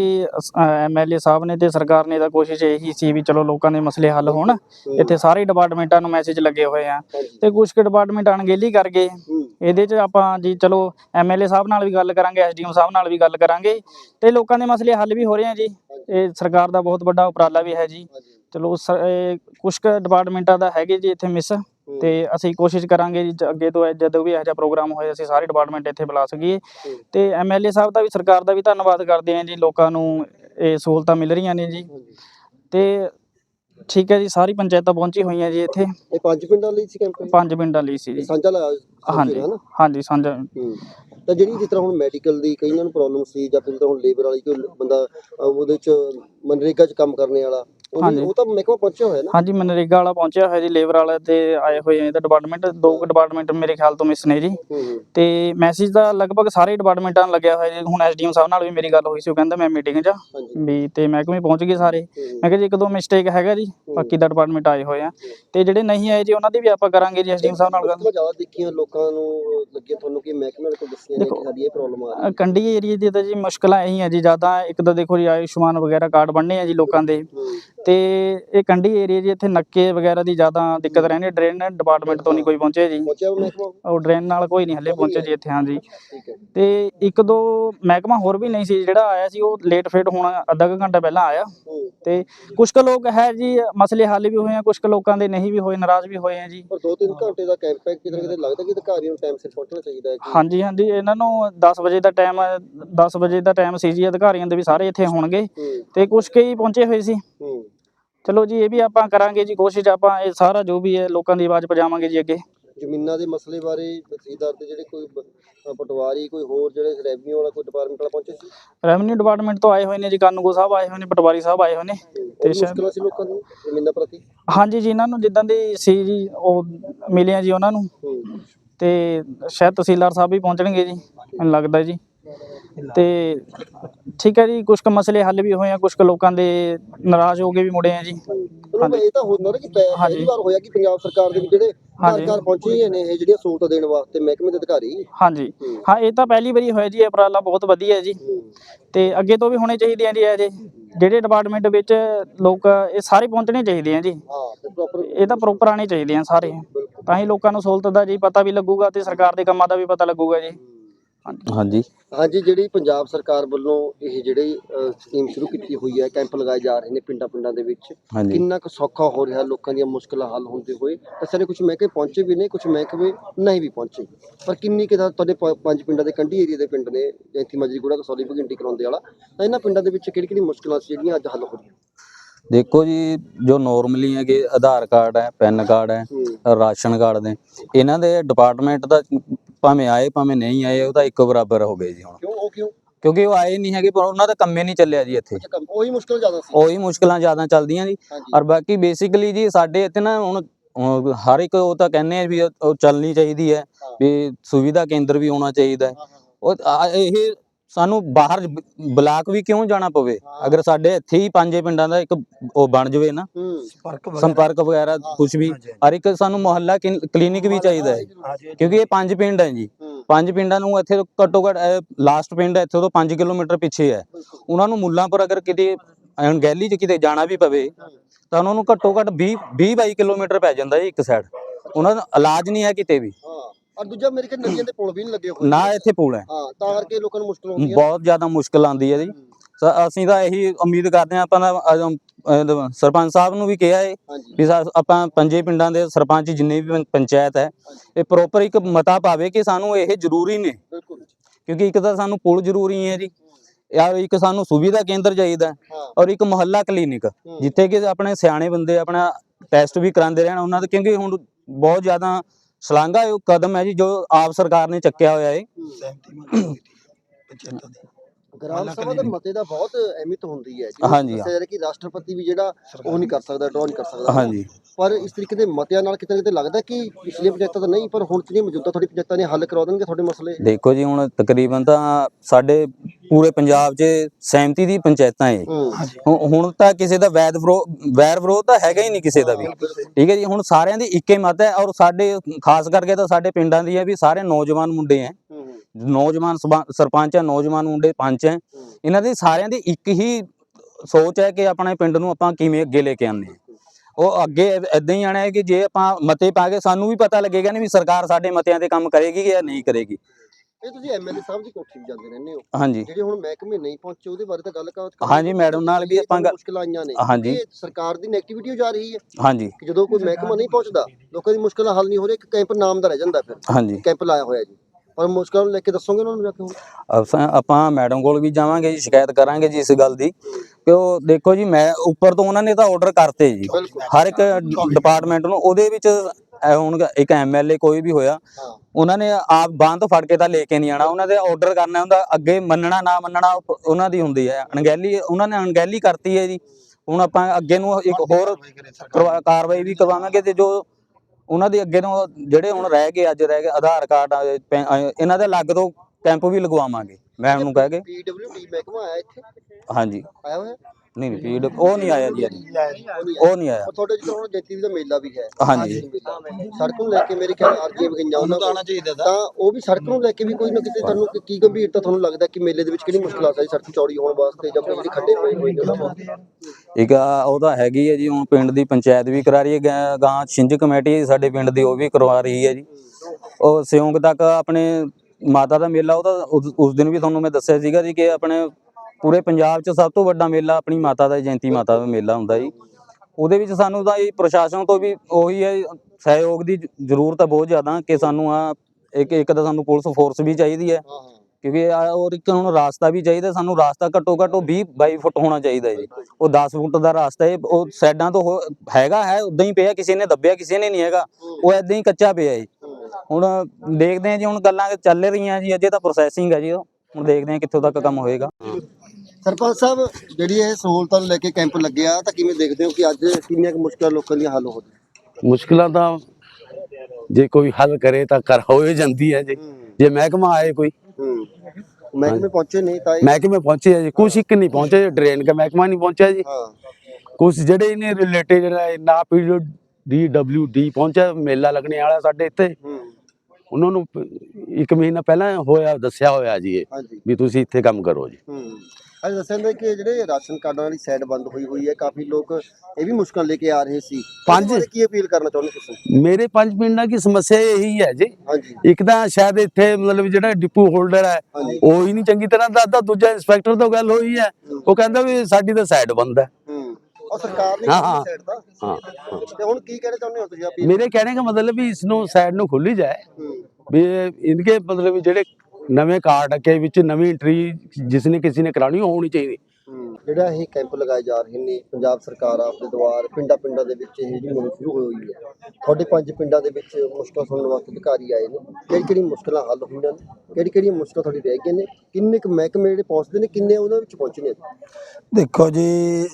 ਐਮਐਲਏ ਸਾਹਿਬ ਨੇ ਤੇ ਸਰਕਾਰ ਨੇ ਤਾਂ ਕੋਸ਼ਿਸ਼ ਇਹੀ ਸੀ ਵੀ ਚਲੋ ਲੋਕਾਂ ਦੇ ਮਸਲੇ ਹੱਲ ਹੋਣ। ਇੱਥੇ ਸਾਰੇ ਡਿਪਾਰਟਮੈਂਟਾਂ ਨੂੰ ਮੈਸੇਜ ਲੱਗੇ ਹੋਏ ਆ। ਤੇ ਕੁਝ ਕੁ ਡਿਪਾਰਟਮੈਂਟ ਅਣਗਹਿਲੀ ਕਰ ਗਏ। ਇਹਦੇ 'ਚ ਆਪਾਂ ਜੀ ਚਲੋ ਐਮਐਲਏ ਸਾਹਿਬ ਨਾਲ ਵੀ ਗੱਲ ਕਰਾਂਗੇ ਐਸਡੀਐਮ ਸਾਹਿਬ ਨਾਲ ਵੀ ਗੱਲ ਕਰਾਂਗੇ। ਤੇ ਲੋਕਾਂ ਦੇ ਮਸਲੇ ਹੱਲ ਵੀ ਹੋ ਰਹੇ ਆ ਜੀ। ਇਹ ਸਰਕਾਰ ਦਾ ਬਹੁਤ ਵੱਡਾ ਉਪਰਾਲਾ ਵੀ ਹੈ ਜੀ। ਚਲੋ ਕੁਝ ਕੁ ਡਿਪਾਰਟਮੈਂਟਾਂ ਦਾ ਹੈਗੇ ਜੀ ਇੱਥੇ ਮਿਸ। ਤੇ ਅਸੀਂ ਕੋਸ਼ਿਸ਼ ਕਰਾਂਗੇ ਜੀ ਜ- ਅੱਗੇ ਤੋਂ ਇਹ ਜਦੋਂ ਵੀ ਇਹੋ ਜਿਹਾ ਪ੍ਰੋਗਰਾਮ ਹੋਏ ਅਸੀਂ ਸਾਰੇ ਡਿਪਾਰਟਮੈਂਟ ਇੱਥੇ ਬੁਲਾ ਸਕੀਏ। ਤੇ ਐਮਐਲਏ ਸਾਹਿਬ ਦਾ ਵੀ ਸਰਕਾਰ ਦਾ ਵੀ ਧੰਨਵਾਦ ਕਰਦੇ ਹਾਂ ਜੀ ਲੋਕਾਂ ਨੂੰ ਇਹ ਸਹੂਲਤਾਂ ਮਿਲ ਰਹੀਆਂ ਨੇ ਜੀ। ਹਾਂਜੀ। ਤੇ ਠੀਕ ਹੈ ਜੀ ਸਾਰੀ ਪੰਚਾਇਤਾਂ ਪਹੁੰਚੀ ਹੋਈਆਂ ਜੀ ਇੱਥੇ। ਇਹ ਪੰਜ ਪਿੰਡਾਂ ਲਈ ਸੀ ਕੈਂਪ ਪੰਜ ਪਿੰਡਾਂ ਲਈ ਸੀ ਜੀ। ਸਾਂਝਾ ਲਾਇਆ ਸੀ ਹਾਂਜੀ। ਹਨਾ ਹਾਂਜੀ ਸਾਂਝਾ। ਹੂੰ। ਤਾਂ ਜਿਹੜੀ ਜਿਸ ਤਰ੍ਹਾਂ ਹੁਣ ਮੈਡੀਕਲ ਦੀ ਕਈਆਂ ਨੂੰ ਪ੍ਰੋਬਲਮ ਸੀ ਜਾਂ ਫਿਰ ਹੁਣ ਲੇਬਰ ਵਾਲੀ ਕੋਈ ਬੰਦਾ ਅਹ, ਉਹਦੇ ਚ ਮਨਰੇਗਾ ਚ ਕੰਮ ਕਰਨੇ ਵਾਲਾ ਹਾਂਜੀ। ਉਹ ਤਾਂ ਮਹਿਕਮਾ ਪਹੁੰਚਿਆ ਹੋਇਆ ਨਾ। ਹਾਂਜੀ ਮਨਰੇਗਾ ਵਾਲਾ ਪਹੁੰਚਿਆ ਹੋਇਆ ਜੀ ਲੇਬਰ ਵਾਲਾ ਤੇ ਆਏ ਹੋਏ ਆ। ਇਹਦਾ ਡਿਪਾਰਟਮੈਂਟ ਦੋ ਡਿਪਾਰਟਮੈਂਟ ਮੇਰੇ ਖਿਆਲ ਤੋਂ ਮਿਸ ਨੇ ਜੀ। ਹੂੰ ਹੂੰ। ਤੇ ਮੈਸੇਜ ਦਾ ਲਗਭਗ ਸਾਰੇ ਡਿਪਾਰਟਮੈਂਟਾਂ ਨੂੰ ਲੱਗਿਆ ਹੋਇਆ ਜੀ। ਹੁਣ ਐਸਡੀਐਮ ਸਾਹਿਬ ਨਾਲ ਵੀ ਮੇਰੀ ਗੱਲ ਹੋਈ ਸੀ ਉਹ ਕਹਿੰਦਾ ਮੈਂ ਮੀਟਿੰਗ 'ਚ ਆ। ਹਾਂਜੀ। ਵੀ ਤੇ ਮਹਿਕਮੇ ਪਹੁੰਚ ਗਏ ਸਾਰੇ। ਹੂੰ, ਮੈਂ ਕਿਹਾ ਜੀ ਇੱਕ ਦੋ ਮਿਸਟੇਕ ਹੈਗਾ ਜੀ ਬਾਕੀ ਦਾ ਡਿਪਾਰਟਮੈਂਟ ਆਏ ਹੋਏ ਆ। ਤੇ ਜਿਹੜੇ ਨਹੀਂ ਆਏ ਜੀ ਉਹਨਾਂ ਦੀ ਵੀ ਆਪਾਂ ਕਰਾਂਗੇ ਜੀ ਐਸਡੀਐਮ ਸਾਹਿਬ ਨਾਲ ਗੱਲ। ਮੁਸ਼ਕਲਾਂ ਜ਼ਿਆਦਾ ਦੇਖੀਆਂ ਲੋਕਾਂ ਨੂੰ ਲੱਗੇ ਤੁਹਾਨੂੰ ਕਿ ਮਹਿਕਮੇ ਵਾਲੇ ਕੋਲ ਦੱਸੀਆਂ ਨੇ ਦੇਖੋ, ਕਿ ਸਾਡੀ ਇਹ ਪ੍ਰੋਬਲਮ ਆ ਰਹੀ ਅ, ਕੰਢੀ ਏਰੀਏ ਦੀ ਤਾਂ ਜੀ ਮੁਸ਼ਕਲਾਂ ਇਹੀ ਆ ਜੀ ਜ਼ਿਆਦਾ ਇੱਕ ਤਾਂ ਦੇਖੋ ਜੀ ਆਯੁਸ਼ਮਾਨ ਵਗੈਰਾ ਕਾਰਡ ਬਣਨੇ ਆ ਜੀ ਲੋਕਾਂ ਦੇ। ਹੂੰ। ਤੇ ਇਹ ਕੰਢੀ ਏਰੀਏ ਜੀ ਇੱਥੇ ਨੱਕੇ ਵਗੈਰਾ ਦੀ ਜ਼ਿਆਦਾ ਦਿੱਕਤ ਰਹਿੰਦੀ ਡਰੇਨ ਡਿਪਾਰਟਮੈਂਟ ਤੋਂ ਨਹੀਂ ਕੋਈ ਪਹੁੰਚਿਆ ਜੀ ਉਹ ਡਰੇਨ ਨਾਲ ਕੋਈ ਨਹੀਂ ਹੱਲੇ ਪਹੁੰਚਿਆ ਜੀ ਇੱਥੇ ਹੈ ਤੇ ਇੱਕ ਦੋ ਮਹਿਕਮਾ ਹੋਰ ਵੀ ਨਹੀਂ ਸੀ ਜਿਹੜਾ ਆਇਆ ਸੀ ਉਹ ਲੇਟ ਫੇਟ ਹੁਣ ਅੱਧਾ ਕੁ ਘੰਟਾ ਪਹਿਲਾਂ ਆਇਆ। ਹੂੰ। ਤੇ ਕੁਝ ਕੁ ਲੋਕ ਹੈ ਜੀ ਮਸਲੇ ਹੱਲ ਵੀ ਹੋਏ ਆ ਕੁਝ ਕੁ ਲੋਕਾਂ ਦੇ ਨਹੀਂ ਵੀ ਹੋਏ ਨਾਰਾਜ਼ ਵੀ ਹੋਏ ਆ ਜੀ। ਪਰ 2-3 ਘੰਟੇ ਦਾ ਕੈਂਪ ਹੈ ਕਿਤੇ ਕਿਤੇ ਲੱਗਦਾ ਕਿ ਅਧਿਕਾਰੀਆਂ ਨੂੰ ਟਾਈਮ ਸਿਰ ਪਹੁੰਚਣਾ ਚਾਹੀਦਾ ਹੈ ਹਾਂਜੀ ਹਾਂਜੀ ਇਹਨਾਂ ਨੂੰ 10 ਵਜੇ ਦਾ ਟਾਈਮ 10 ਵਜੇ ਦਾ ਟਾਈਮ ਸੀ ਜੀ ਅਧਿਕਾਰੀਆਂ ਦੇ ਵੀ ਸਾਰੇ ਇੱਥੇ ਹੋਣਗੇ। ਹੂੰ। ਤੇ ਕੁਝ ਕਈ ਪਹੁੰਚੇ ਹੋਏ ਸੀ। ਹੂੰ। ਚਲੋ ਜੀ ਇਹ ਵੀ ਆਪਾਂ ਕਰਾਂਗੇ ਜੀ ਕੋਸ਼ਿਸ਼ ਆਪਾਂ ਇਹ ਸਾਰਾ ਜੋ ਵੀ ਹੈ ਲੋਕਾਂ ਦੀ ਆਵਾਜ਼ ਪਹੁੰਚਾਵਾਂਗੇ ਜੀ ਅੱਗੇ। ਜ਼ਮੀਨਾਂ ਦੇ ਮਸਲੇ ਬਾਰੇ ਤਹਿਸੀਲਦਾਰ ਤੇ ਜਿਹੜੇ ਕੋਈ ਬ- ਪਟਵਾਰੀ ਕੋਈ ਹੋਰ ਜਿਹੜੇ ਰੈਵਨਿਊ ਵਾਲਾ ਕੋਈ ਡਿਪਾਰਟਮੈਂਟ ਵਾਲਾ ਪਹੁੰਚੇ ਸੀ? ਰੈਵਨਿਊ ਡਿਪਾਰਟਮੈਂਟ ਤੋਂ ਆਏ ਹੋਏ ਨੇ ਜੀ ਕਾਨੂੰਗੋ ਸਾਹਿਬ ਆਏ ਹੋਏ ਨੇ ਪਟਵਾਰੀ ਸਾਹਿਬ ਆਏ ਹੋਏ ਨੇ। ਤੇ ਸ਼ਾਇਦ- ਮੁਸ਼ਕਲਾਂ ਸੀ ਲੋਕਾਂ ਨੂੰ ਜ਼ਮੀਨਾਂ ਪ੍ਰਤੀ? ਹਾਂਜੀ ਜੀ ਇਹਨਾਂ ਨੂੰ ਜਿੱਦਾਂ ਦੀ ਸੀ ਜੀ ਉਹ ਮਿਲਿਆ ਜੀ ਉਹਨਾਂ ਨੂੰ। ਹੂੰ। ਤੇ ਸ਼ਾਇਦ ਤਹਿਸੀਲਦਾਰ ਸਾਹਿਬ ਵੀ ਪਹੁੰਚਣਗੇ ਜੀ ਮੈਨੂੰ ਲੱਗਦਾ ਜੀ। ਤੇ ਠੀਕ ਹੈ ਜੀ ਕੁਝ ਕੁ ਮਸਲੇ ਹੱਲ ਵੀ ਹੋਏ ਆ ਕੁਝ ਕੁ ਲੋਕਾਂ ਦੇ ਨਾਰਾਜ਼ ਹੋ ਕੇ ਵੀ ਮੁੜੇ ਆ ਜੀ। ਚਲੋ ਇਹ ਤਾਂ ਹੁੰਦਾ ਨਾ ਕਿ ਪੈ- ਹਾਂਜੀ। ਪਹਿਲੀ ਵਾਰ ਹੋਇਆ ਕਿ ਪੰਜਾਬ ਸਰਕਾਰ ਦੇ ਵਿੱਚ ਜਿਹੜੇ ਘਰ ਹਾਂਜੀ। ਘਰ ਪਹੁੰਚੇ ਨੇ ਇਹ ਜਿਹੜੀਆਂ ਸਹੂਲਤਾਂ ਦੇਣ ਵਾਸਤੇ ਮਹਿਕਮੇ ਦੇ ਅਧਿਕਾਰੀ। ਹਾਂਜੀ। ਹੂੰ। ਇਹ ਤਾਂ ਪਹਿਲੀ ਵਾਰੀ ਹੋਇਆ ਜੀ ਇਹ ਉਪਰਾਲਾ ਬਹੁਤ ਵਧੀਆ ਹੈ। ਜੀ ਤੇ ਅੱਗੇ ਤੋਂ ਵੀ ਹੋਣੇ ਚਾਹੀਦੇ ਆ ਜੀ ਇਹ ਜਿਹੜੇ ਡਿਪਾਰਟਮੈਂਟ ਵਿੱਚ ਲੋਕ ਇਹ ਸਾਰੇ ਪਹੁੰਚਣੇ ਚਾਹੀਦੇ ਆ ਜੀ। ਇਹ ਤਾਂ ਪ੍ਰੋਪਰ ਆਣੇ ਚਾਹੀਦੇ ਆ ਸਾਰੇ। ਤਾਂ ਹੀ ਲੋਕਾਂ ਨੂੰ ਸਹੂਲਤ ਦਾ ਜੀ ਪਤਾ ਵੀ ਲੱਗੂਗਾ ਤੇ ਸਰਕਾਰ ਦੇ ਕੰਮਾਂ ਦਾ ਵੀ ਪਤਾ ਲੱਗੂਗਾ ਜੀ। ਹਾਂਜੀ। ਹਾਂਜੀ। ਜਿਹੜੀ ਪੰਜਾਬ ਸਰਕਾਰ ਵੱਲੋਂ ਇਹ ਜਿਹੜੀ ਸਕੀਮ ਸ਼ੁਰੂ ਕੀਤੀ ਹੋਈ ਹੈ ਕੈਂਪ ਲਗਾਏ ਜਾ ਰਹੇ ਨੇ ਪਿੰਡਾਂ ਪਿੰਡਾਂ ਦੇ ਵਿੱਚ ਕਿੰਨਾ ਕੁ ਸੌਖਾ ਹੋ ਰਿਹਾ ਲੋਕਾਂ ਦੀਆਂ ਮੁਸ਼ਕਲਾਂ ਹੱਲ ਹੁੰਦੇ ਹੋਏ? ਅਸਲੇ ਕੁਝ ਮਹਿਕਮੇ ਪਹੁੰਚੇ ਵੀ ਨੇ ਕੁਝ ਮਹਿਕਮੇ ਨਹੀਂ ਵੀ ਪਹੁੰਚੇ। ਪਰ ਕਿੰਨੀ ਕੁ ਤੁਹਾਡੇ ਪੰਜ ਪਿੰਡਾਂ ਦੇ ਕੰਢੀ ਏਰੀਆ ਦੇ ਪਿੰਡ ਨੇ ਜੈਂਤੀ ਮਜਰੀ ਗੁੜਾ ਕਸੌਲੀ ਭਗਿੰਟੀ ਕਰਾਉਂਦੇ ਵਾਲਾ ਤਾਂ ਇਹਨਾਂ ਪਿੰਡਾਂ ਦੇ ਵਿੱਚ ਕਿਹੜੀ ਕਿਹੜੀ ਮੁਸ਼ਕਲਾਂ ਸੀ ਜਿਹੜੀਆਂ ਅੱਜ ਹੱਲ ਹੋ ਰਹੀਆਂ? ਦੇਖੋ ਜੀ ਜੋ ਨਾਰਮਲੀ ਹੈਗੇ ਆਧਾਰ ਕਾਰਡ ਹੈ ਪੈਨ ਕਾਰਡ ਹੈ ਹੂੰ। ਰਾਸ਼ਨ ਕਾਰਡ ਦੇ ਇਹਨਾਂ ਦੇ ਡਿਪਾਰਟਮੈਂਟ ਦਾ ਭਾਵੇਂ ਆਏ ਭਾਵੇਂ ਨਹੀਂ ਆਏ ਉਹ ਤਾਂ ਇੱਕੋ ਬਰਾਬਰ ਹੋ ਗਏ ਜੀ ਹੁਣ। ਕਿਉਂ ਉਹ ਕਿਉਂ? ਕਿਉਂਕਿ ਉਹ ਆਏ ਨਹੀਂ ਹੈਗੇ ਪਰ ਉਹਨਾਂ ਦਾ ਕੰਮੇ ਨਹੀਂ ਚੱਲਿਆ ਜੀ ਇੱਥੇ। ਕੰਮ ਉਹੀ ਮੁਸ਼ਕਲ ਜ਼ਿਆਦਾ ਸੀ। ਉਹੀ ਮੁਸ਼ਕਲਾਂ ਜ਼ਿਆਦਾ ਚੱਲਦੀਆਂ ਜੀ। ਹਾਂਜੀ। ਔਰ ਬਾਕੀ ਬੇਸਿਕਲੀ ਜੀ ਸਾਡੇ ਇੱਥੇ ਨਾ ਹੁਣ ਹੁਣ ਹਰ ਇੱਕ ਉਹ ਤਾਂ ਕਹਿੰਦੇ ਆ ਵੀ ਉਹ ਉਹ ਚੱਲਣੀ ਚਾਹੀਦੀ ਹੈ ਵੀ ਸੁਵਿਧਾ ਕੇਂਦਰ ਵੀ ਹੋਣਾ ਚਾਹੀਦਾ ਹੈ ਹਾਂ, ਹਾਂ, ਉਹ ਆ- ਇਹ ਸਾਨੂੰ ਬਾਹਰ ਬਲਾਕ ਵੀ ਕਿਉਂ ਜਾਣਾ ਪਵੇ? ਅਗਰ ਸਾਡੇ ਇੱਥੇ ਹੀ ਪੰਜੇ ਪਿੰਡਾਂ ਦਾ ਇੱਕ ਉਹ ਬਣ ਜਵੇ ਨਾ ਹੂੰ। ਸੰਪਰਕ ਵਗੈਰਾ। ਕੁਝ ਵੀ ਔਰ ਇੱਕ ਸਾਨੂੰ ਮੁਹੱਲਾ ਕਲਿ- ਕਲੀਨਿਕ ਵੀ ਚਾਹੀਦਾ ਹੈ। ਕਿਉਂਕਿ ਇਹ ਪੰਜ ਪਿੰਡ ਹੈ ਜੀ। ਹੂੰ। ਪੰਜ ਪਿੰਡਾਂ ਨੂੰ ਇੱਥੇ ਤੋਂ ਘੱਟੋ ਘੱਟ ਲਾਸਟ ਪਿੰਡ ਇੱਥੇ ਤੋਂ 5 ਕਿਲੋਮੀਟਰ ਪਿੱਛੇ ਹੈ। ਉਹਨਾਂ ਨੂੰ ਮੁੱਲਾਂਪੁਰ ਅਗਰ ਕਿਤੇ ਅਣਗਹਿਲੀ 'ਚ ਕਿਤੇ ਜਾਣਾ ਵੀ ਪਵੇ ਤਾਂ ਉਹਨਾਂ ਨੂੰ ਘੱਟੋ ਘੱਟ 20 20 22 ਕਿਲੋਮੀਟਰ ਪੈ ਜਾਂਦਾ ਜੀ ਇੱਕ ਸਾਈਡ ਉਹਨਾਂ ਦਾ ਇਲਾਜ ਨਹੀਂ ਹੈ ਕਿਤੇ ਵੀ। ਹਾਂ। ਔਰ ਦੂਜਾ ਮੇਰੇ ਖਿਆਲ ਨਦੀਆਂ ਦੇ ਪੁਲ ਵੀ ਨਹੀਂ ਲੱਗੇ ਹੋਏ। ਨਾ ਇੱਥੇ ਪੁਲ ਹੈ। ਹਾਂ ਤਾਂ ਕਰਕੇ ਲੋਕਾਂ ਨੂੰ ਮੁਸ਼ਕਲ ਆਉਂਦੀ ਹੈ ਬਹੁਤ ਜ਼ਿਆਦਾ ਮੁਸ਼ਕਲ ਆਉਂਦੀ ਹੈ ਜੀ। ਅਸੀਂ ਤਾਂ ਇਹੀ ਉਮੀਦ ਕਰਦੇ ਹਾਂ ਆਪਾਂ ਦਾ ਸਰਪੰਚ ਸਾਹਿਬ ਨੂੰ ਵੀ ਕਿਹਾ ਹੈ ਵੀ ਸਾ- ਆਪਾਂ ਪੰਜੇ ਪਿੰਡਾਂ ਦੇ ਸਰਪੰਚ ਜਿੰਨੇ ਵੀ ਪੰਚਾਇਤ ਹੈ ਇਹ ਪ੍ਰੋਪਰ ਇੱਕ ਮਤਾ ਪਾਵੇ ਕਿ ਸਾਨੂੰ ਇਹ ਜ਼ਰੂਰੀ ਨੇ। ਕਿਉਂਕਿ ਇੱਕ ਤਾਂ ਸਾਨੂੰ ਪੁਲ ਜ਼ਰੂਰੀ ਹੈ ਜੀ। ਯਾਰ ਇੱਕ ਸਾਨੂੰ ਸੁਵਿਧਾ ਕੇਂਦਰ ਚਾਹੀਦਾ ਔਰ ਇੱਕ ਮੁਹੱਲਾ ਕਲੀਨਿਕ। ਜਿੱਥੇ ਕਿ ਆਪਣੇ ਸਿਆਣੇ ਬੰਦੇ ਆਪਣਾ ਟੈਸਟ ਵੀ ਕਰਾਉਂਦੇ ਰਹਿਣ। ਉਹਨਾਂ ਦੇ ਕਿਉਂਕਿ ਹੁਣ ਬਹੁਤ ਜ਼ਿਆਦਾ ਸ਼ਲਾਘਾਯੋਗ ਕਦਮ ਹੈ ਜੀ ਜੋ ਆਪ ਸਰਕਾਰ ਨੇ ਚੱਕਿਆ ਹੋਇਆ ਹੈ ਗ੍ਰਾਮ ਸਭਾ ਦੇ ਮਤੇ ਦਾ ਬਹੁਤ ਅਹਿਮੀਅਤ ਹੁੰਦੀ ਹੈ ਦੱਸਿਆ ਜਾ ਰਿਹਾ ਕਿ ਰਾਸ਼ਟਰਪਤੀ ਵੀ ਜਿਹੜਾ ਉਹ ਨਹੀਂ ਕਰ ਸਕਦਾ ਡਰਾ ਨਹੀਂ ਕਰ ਸਕਦਾ। ਹਾਂਜੀ। ਪਰ ਇਸ ਤਰੀਕੇ ਦੇ ਮਤਿਆਂ ਨਾਲ ਕਿਤੇ ਨਾ ਕਿਤੇ ਲੱਗਦਾ ਕਿ ਪਿਛਲੇ ਪੰਚਾਇਤਾਂ ਤਾਂ ਨਹੀਂ ਪਰ ਹੁਣ ਜਿਹੜੀਆਂ ਮੌਜੂਦਾ ਤੁਹਾਡੀ ਪੰਚਾਇਤਾਂ ਨੇ ਹੱਲ ਕਰਵਾ ਦੇਣਗੇ ਤੁਹਾਡੇ ਮਸਲੇ। ਦੇਖੋ ਜੀ ਹੁਣ ਤਕਰੀਬਨ ਤਾਂ ਸਾਡੇ ਪੂਰੇ ਪੰਜਾਬ 'ਚ ਸਹਿਮਤੀ ਦੀ ਪੰਚਾਇਤਾਂ ਹੈ। ਹੁਣ ਤਾਂ ਕਿਸੇ ਦਾ ਵੈਦ ਵਿਰੋ- ਵੈਰ ਵਿਰੋਧ ਤਾਂ ਹੈਗਾ ਹੀ ਨਹੀਂ ਕਿਸੇ ਦਾ ਵੀ। ਠੀਕ ਹੈ ਜੀ ਹੁਣ ਸਾਰਿਆਂ ਦੀ ਇੱਕੇ ਮਤ ਹੈ ਔਰ ਸਾਡੇ ਖਾਸ ਕਰਕੇ ਤਾਂ ਸਾਡੇ ਪਿੰਡਾਂ ਦੀ ਹੈ ਵੀ ਸਾਰੇ ਨੌਜਵਾਨ ਮੁੰਡੇ ਹੈ। ਨੌਜਵਾਨ ਸਭਾ- ਸਰਪੰਚ ਹੈ ਨੌਜਵਾਨ ਮੁੰਡੇ ਪੰਚ ਹੈ। ਹੂੰ। ਇਹਨਾਂ ਦੀ ਸਾਰਿਆਂ ਦੀ ਇੱਕ ਹੀ ਸੋਚ ਹੈ ਕਿ ਆਪਣੇ ਪਿੰਡ ਨੂੰ ਆਪਾਂ ਕਿਵੇਂ ਅੱਗੇ ਲੈ ਕੇ ਆਉਂਦੇ ਹਾਂ। ਉਹ ਅੱਗੇ ਇਦਾਂ ਹੀ ਆਣਾ ਹੈ ਕਿ ਜੇ ਆਪਾਂ ਮਤੇ ਪਾ ਕੇ ਸਾਨੂੰ ਵੀ ਪਤਾ ਲੱਗੇਗਾ ਨਹੀਂ ਵੀ ਸਰਕਾਰ ਸਾਡੇ ਮਤਿਆਂ ਤੇ ਕੰਮ ਕਰੇਗੀ ਜਾਂ ਨਹੀਂ ਕਰੇਗੀ। ਇਹ ਤੁਸੀਂ ਐਮਐਲਏ ਸਾਹਿਬ ਦੀ ਕੋਠੀ ਵੀ ਜਾਂਦੇ ਰਹਿੰਦੇ ਹੋ। ਹਾਂਜੀ। ਜਿਹੜੇ ਹੁਣ ਮਹਿਕਮੇ ਨਹੀਂ ਪਹੁੰਚੇ ਉਹਦੇ ਬਾਰੇ ਤਾਂ ਗੱਲ ਕਰ ਹਾਂਜੀ, ਮੈਡਮ ਨਾਲ ਵੀ ਆਪਾਂ ਮੁਸ਼ਕਲਾਂ ਆਈਆਂ ਨੇ। ਹਾਂਜੀ। ਇਹ ਸਰਕਾਰ ਦੀ ਨੈਗੇਟਿਵਿਟੀ ਜਾ ਰਹੀ ਹੈ ਹਾਂਜੀ। ਕਿ ਜਦੋਂ ਕੋਈ ਮਹਿਕਮਾ ਨਹੀਂ ਪਹੁੰਚਦਾ ਲੋਕਾਂ ਦੀ ਮੁਸ਼ਕਲਾਂ ਹੱਲ ਨਹੀਂ ਹੋ ਰਹੀ ਇੱਕ ਕੈਂਪ ਨਾਮ ਦਾ ਰਹਿ ਜਾਂਦਾ ਫਿਰ। ਹਾਂਜੀ। ਕੈਂਪ ਲਾਇਆ ਹੋਇਆ ਜੀ। ਪਰ ਮੁਸ਼ਕਲਾਂ ਨੂੰ ਲੈ ਕੇ ਦੱਸੋਗੇ ਉਹਨਾਂ ਨੂੰ ਜਾ ਕੇ ਹੁਣ? ਅਸਾਂ ਆਪਾਂ ਮੈਡਮ ਕੋਲ ਵੀ ਜਾਵਾਂਗੇ ਜੀ ਸ਼ਿਕਾਇਤ ਕਰਾਂਗੇ ਜੀ ਇਸ ਗੱਲ ਦੀ। ਕਿ ਉਹ ਦੇਖੋ ਜੀ ਮੈਂ ਉੱਪਰ ਤੋਂ ਉਹਨਾਂ ਨੇ ਤਾਂ ਆਰਡਰ ਕਰਤੇ ਜੀ। ਹਰ ਇੱਕ ਡਿਪਾਰਟਮੈਂਟ ਨੂੰ ਉਹਦੇ ਵਿੱਚ ਇਹ ਹੁਣ ਇੱਕ ਐਮਐਲਏ ਕੋਈ ਵੀ ਹੋਇਆ ਉਹਨਾਂ ਨੇ ਆਪ ਬਾਂਹ ਤੋਂ ਫੜ ਕੇ ਤਾਂ ਲੈ ਕੇ ਨਹੀਂ ਆਣਾ ਉਹਨਾਂ ਦੇ ਆਰਡਰ ਕਰਨਾ ਹੁੰਦਾ ਅੱਗੇ ਮੰਨਣਾ ਨਾ ਮੰਨਣਾ ਉਹ- ਉਹਨਾਂ ਦੀ ਹੁੰਦੀ ਹੈ। ਅਣਗਹਿਲੀ ਉਹਨਾਂ ਨੇ ਅਣਗਹਿਲੀ ਕਰਤੀ ਹੈ ਜੀ। ਹੁਣ ਆਪਾਂ ਅੱਗੇ ਨੂੰ ਇੱਕ ਹੋਰ ਕਰਵਾ- ਕਾਰਵਾਈ ਵੀ ਕਰਵਾਵਾਂਗੇ ਤੇ ਜੋ ਉਹਨਾਂ ਦੇ ਅੱਗੇ ਨੂੰ ਜਿਹੜੇ ਹੁਣ ਰਹਿ ਗਏ ਅੱਜ ਰਹਿ ਗਏ ਆਧਾਰ ਕਾਰਡ ਇਹਨਾਂ ਦੇ ਅਲੱਗ ਤੋਂ ਕੈਂਪ ਵੀ ਲਗਵਾਵਾਂਗੇ। ਮੈਂ ਉਹਨੂੰ ਕਹਿ ਕੇ। ਪੀਡਬਲਯੂਡੀ ਮਹਿਕਮਾ ਆਇਆ ਇੱਥੇ? ਹਾਂਜੀ। ਆਇਆ ਹੋਇਆ? ਨਹੀਂ ਨਹੀਂ ਪੀਡ ਉਹ ਨਹੀਂ ਆਇਆ ਜੀ ਅੱਜ ਉਹ ਨਹੀਂ ਆਇਆ। ਤੁਹਾਡੇ ਜਿੱਥੇ ਹੁਣ ਜੈਤੀ ਦਾ ਮੇਲਾ ਵੀ ਹੈ। ਹਾਂਜੀ। ਸੜਕ ਨੂੰ ਲੈ ਕੇ ਮੇਰੇ ਖਿਆਲ ਅਰਜ਼ੀਆਂ ਵੀ ਗਈਆਂ ਉਹਨਾਂ ਨੂੰ ਚਾਹੀਦਾ ਤਾਂ। ਉਹ ਵੀ ਸੜਕ ਨੂੰ ਲੈ ਕੇ ਵੀ ਕੋਈ ਨਾ ਕਿਤੇ ਤੁਹਾਨੂੰ ਕੀ- ਕੀ ਗੰਭੀਰਤਾ ਤੁਹਾਨੂੰ ਲੱਗਦਾ ਕਿ ਮੇਲੇ ਦੇ ਵਿੱਚ ਕਿਹੜੀ ਮੁਸ਼ਕਲ ਆ ਸਕਦੀ ਸੜਕ ਚੌੜੀ ਹੋਣ ਵਾਸਤੇ ਜਾਂ ਕੋਈ ਜਿਹੜੀ ਖੱਡੇ ਪਏ ਹੋਏ ਨੇ ਉਹਨਾਂ ਵਾਸਤੇ? ਇੱਕ ਆ ਉਹ ਤਾਂ ਹੈਗੀ ਹੈ ਜੀ ਹੁਣ ਪਿੰਡ ਦੀ ਪੰਚਾਇਤ ਵੀ ਕਰਾ ਰਹੀ ਹੈ ਗਾਂ- ਗਾਂ ਛਿੰਝ ਕਮੇਟੀ ਸਾਡੇ ਪਿੰਡ ਦੀ ਉਹ ਵੀ ਕਰਵਾ ਰਹੀ ਹੈ ਜੀ। ਉਹ ਸਿਉਂਕ ਤੱਕ ਆਪਣੇ ਮਾਤਾ ਦਾ ਮੇਲਾ ਉਹ ਤਾਂ ਉਸ ਉਸ ਦਿਨ ਵੀ ਤੁਹਾਨੂੰ ਮੈਂ ਦੱਸਿਆ ਸੀਗਾ ਜੀ ਕਿ ਆਪਣੇ ਪੂਰੇ ਪੰਜਾਬ 'ਚ ਸਭ ਤੋਂ ਵੱਡਾ ਮੇਲਾ ਆਪਣੀ ਮਾਤਾ ਦਾ ਜਯੰਤੀ ਮਾਤਾ ਦਾ ਮੇਲਾ ਹੁੰਦਾ ਜੀ। ਉਹਦੇ ਵਿੱਚ ਸਾਨੂੰ ਤਾਂ ਇਹ ਪ੍ਰਸ਼ਾਸਨ ਤੋਂ ਵੀ ਉਹੀ ਹੈ ਸਹਿਯੋਗ ਦੀ ਜ਼ਰੂਰਤ ਹੈ ਬਹੁਤ ਜ਼ਿਆਦਾ ਕਿ ਸਾਨੂੰ ਆ ਇੱਕ ਇੱਕ ਤਾਂ ਸਾਨੂੰ ਪੁਲਿਸ ਫੋਰਸ ਵੀ ਚਾਹੀਦੀ ਹੈ। ਕਿਉਂਕਿ ਔਰ ਇੱਕ ਹੁਣ ਰਾਸਤਾ ਵੀ ਚਾਹੀਦਾ ਸਾਨੂੰ ਰਾਸਤਾ ਘੱਟੋ ਘੱਟ ਉਹ 20 22 ਫੁੱਟ ਹੋਣਾ ਚਾਹੀਦਾ ਜੀ। ਉਹ 10 ਫੁੱਟ ਦਾ ਰਾਸਤਾ ਹੈ ਉਹ ਸਾਈਡਾਂ ਤੋਂ ਹੈਗਾ ਹੈ ਉਦਾਂ ਹੀ ਪਿਆ ਕਿਸੇ ਨੇ ਦੱਬਿਆ ਕਿਸੇ ਨੇ ਨਹੀਂ ਹੈਗਾ। ਉਹ ਐਦਾਂ ਹੀ ਕੱਚਾ ਪਿਆ ਜੀ। ਹੁਣ ਦੇਖਦੇ ਹਾਂ ਜੀ ਹੁਣ ਗੱਲਾਂ ਚੱਲ ਰਹੀਆਂ ਜੀ ਅਜੇ ਤਾਂ ਪ੍ਰੋਸੈਸਿੰਗ ਹੈ ਜੀ ਉਹ। ਹੁਣ ਦੇਖਦੇ ਹਾਂ ਕਿੱਥੋਂ ਤੱਕ ਕੰਮ ਹੋਏਗਾ। ਸਰਪੰਚ ਸਾਹਿਬ ਜਿਹੜੀ ਇਹ ਸਹੂਲਤਾਂ ਨੂੰ ਲੈ ਕੇ ਕੈਂਪ ਲੱਗਿਆ ਤਾਂ ਕਿਵੇਂ ਦੇਖਦੇ ਹੋ ਕਿ ਅੱਜ ਕਿੰਨੀਆਂ ਕੁ ਮੁਸ਼ਕਲਾਂ ਲੋਕਾਂ ਦੀਆਂ ਹੱਲ ਹੋ ਜਾਣ ਮੁਸ਼ਕਲਾਂ ਤਾਂ ਜੇ ਕੋਈ ਹੱਲ ਕਰੇ ਤਾਂ ਕਰ ਹੋ ਹੀ ਜਾਂਦੀ ਹੈ ਜੀ। ਜੇ ਮਹਿਕਮਾ ਆਏ ਕੋਈ। ਮਹਿਕਮੇ ਪਹੁੰਚੇ ਨਹੀਂ ਤਾਂ ਮਹਿਕਮੇ ਪਹੁੰਚੇ ਜੀ। ਕੁਛ ਇੱਕ ਨਹੀਂ ਪਹੁੰਚੇ ਡਰੇਨ ਦਾ ਮਹਿਕਮਾ ਨਹੀਂ ਪਹੁੰਚਿਆ ਜੀ। ਕੁਛ ਜਿਹੜੇ ਇਹਨੇ ਰਿਲੇਟਡ ਜਿਹੜਾ ਨਾ ਪੀਰੀਅਡ ਡੀ ਡਬਲਯੂ ਡੀ ਪਹੁੰਚਿਆ ਮੇਲਾ ਲੱਗਣੇ ਵਾਲਾ ਸਾਡੇ ਇੱਥੇ। ਉਹਨਾਂ ਨੂੰ ਇੱਕ ਮਹੀਨਾ ਪਹਿਲਾਂ ਹੋਇਆ ਦੱਸਿਆ ਹੋਇਆ ਜੀ ਇਹ ਵੀ ਤੁਸੀਂ ਇੱਥੇ ਕੰਮ ਕਰੋ ਜੀ। ਅੱਜ ਦੱਸਿਆ ਜਾਂਦਾ ਕਿ ਜਿਹੜੇ ਰਾਸ਼ਨ ਕਾਰਡਾਂ ਵਾਲੀ ਸਾਈਡ ਬੰਦ ਹੋਈ ਹੋਈ ਹੈ ਕਾਫੀ ਲੋਕ ਇਹ ਵੀ ਮੁਸ਼ਕਲ ਲੈ ਕੇ ਆ ਰਹੇ ਸੀ। ਪੰਜ- ਕੀ ਅਪੀਲ ਕਰਨਾ ਚਾਹੁੰਦੇ ਤੁਸੀਂ? ਮੇਰੇ ਪੰਜ ਪਿੰਡਾਂ ਦੀ ਸਮੱਸਿਆ ਇਹੀ ਹੈ ਜੀ। ਹਾਂਜੀ। ਇੱਕ ਤਾਂ ਸ਼ਾਇਦ ਇੱਥੇ ਮਤਲਬ ਜਿਹੜਾ ਡਿਪੂ ਹੋਲਡਰ ਹੈ ਹਾਂਜੀ। ਉਹ ਹੀ ਨਹੀਂ ਚੰਗੀ ਤਰ੍ਹਾਂ ਦੱਸਦਾ ਦੂਜਾ ਇੰਸਪੈਕਟਰ ਤੋਂ ਗੱਲ ਹੋਈ ਹੈ ਉਹ ਕਹਿੰਦਾ ਵੀ ਸਾਡੀ ਤਾਂ ਸਾਈਡ ਬੰਦ ਹੈ। ਹੂੰ। ਉਹ ਸਰਕਾਰ ਨੇ ਹਾਂ, ਕੀਤੀ ਹਾਂ। ਸਾਈਡ ਦਾ ਹਾਂ ਹਾਂ। ਤੇ ਹੁਣ ਕੀ ਕਹਿਣਾ ਚਾਹੁੰਦੇ ਹੋ ਤੁਸੀਂ ਅਪੀਲ? ਮੇਰੇ ਕਹਿਣੇ ਦਾ ਮਤਲਬ ਵੀ ਇਸ ਨੂੰ ਸਾਈਡ ਨੂੰ ਖੋਲੀ ਜਾਏ। ਹੂੰ। ਵੀ ਇਹ ਇਨਕੇ ਮਤਲਬ ਵੀ ਜਿਹੜੇ ਨਵੇਂ ਕਾਰਡ ਕੇ ਵਿੱਚ ਨਵੀਂ ਐਂਟਰੀ ਜਿਸ ਨੇ ਕਿਸੇ ਨੇ ਕਰਾਣੀ ਉਹ ਹੋਣੀ ਚਾਹੀਦੀ। ਜਿਹੜਾ ਇਹ ਕੈਂਪ ਲਗਾਏ ਜਾ ਰਹੇ ਨੇ ਪੰਜਾਬ ਸਰਕਾਰ ਆਪਦੇ ਦੁਆਰ ਪਿੰਡਾਂ ਪਿੰਡਾਂ ਦੇ ਵਿੱਚ ਇਹ ਜਿਹੜੀ ਮੁਹਿੰਮ ਸ਼ੁਰੂ ਹੋਈ ਹੈ। ਤੁਹਾਡੇ ਪੰਜ ਪਿੰਡਾਂ ਦੇ ਵਿੱਚ ਮੁਸ਼ਕਲਾਂ ਸੁਣਨ ਵਾਸਤੇ ਅਧਿਕਾਰੀ ਆਏ ਨੇ। ਕਿਹੜੀ ਕਿਹੜੀ ਮੁਸ਼ਕਲਾਂ ਹੱਲ ਹੋਈਆਂ ਨੇ? ਕਿਹੜੀ ਕਿਹੜੀਆਂ ਮੁਸ਼ਕਲਾਂ ਤੁਹਾਡੀ ਰਹਿ ਗਈਆਂ ਨੇ? ਕਿੰਨੇ ਕੁ ਮਹਿਕਮੇ ਜਿਹੜੇ ਪਹੁੰਚਦੇ ਨੇ ਕਿੰਨੇ ਉਹਨਾਂ ਵਿੱਚ ਪਹੁੰਚੇ ਨੇ? ਦੇਖੋ ਜੀ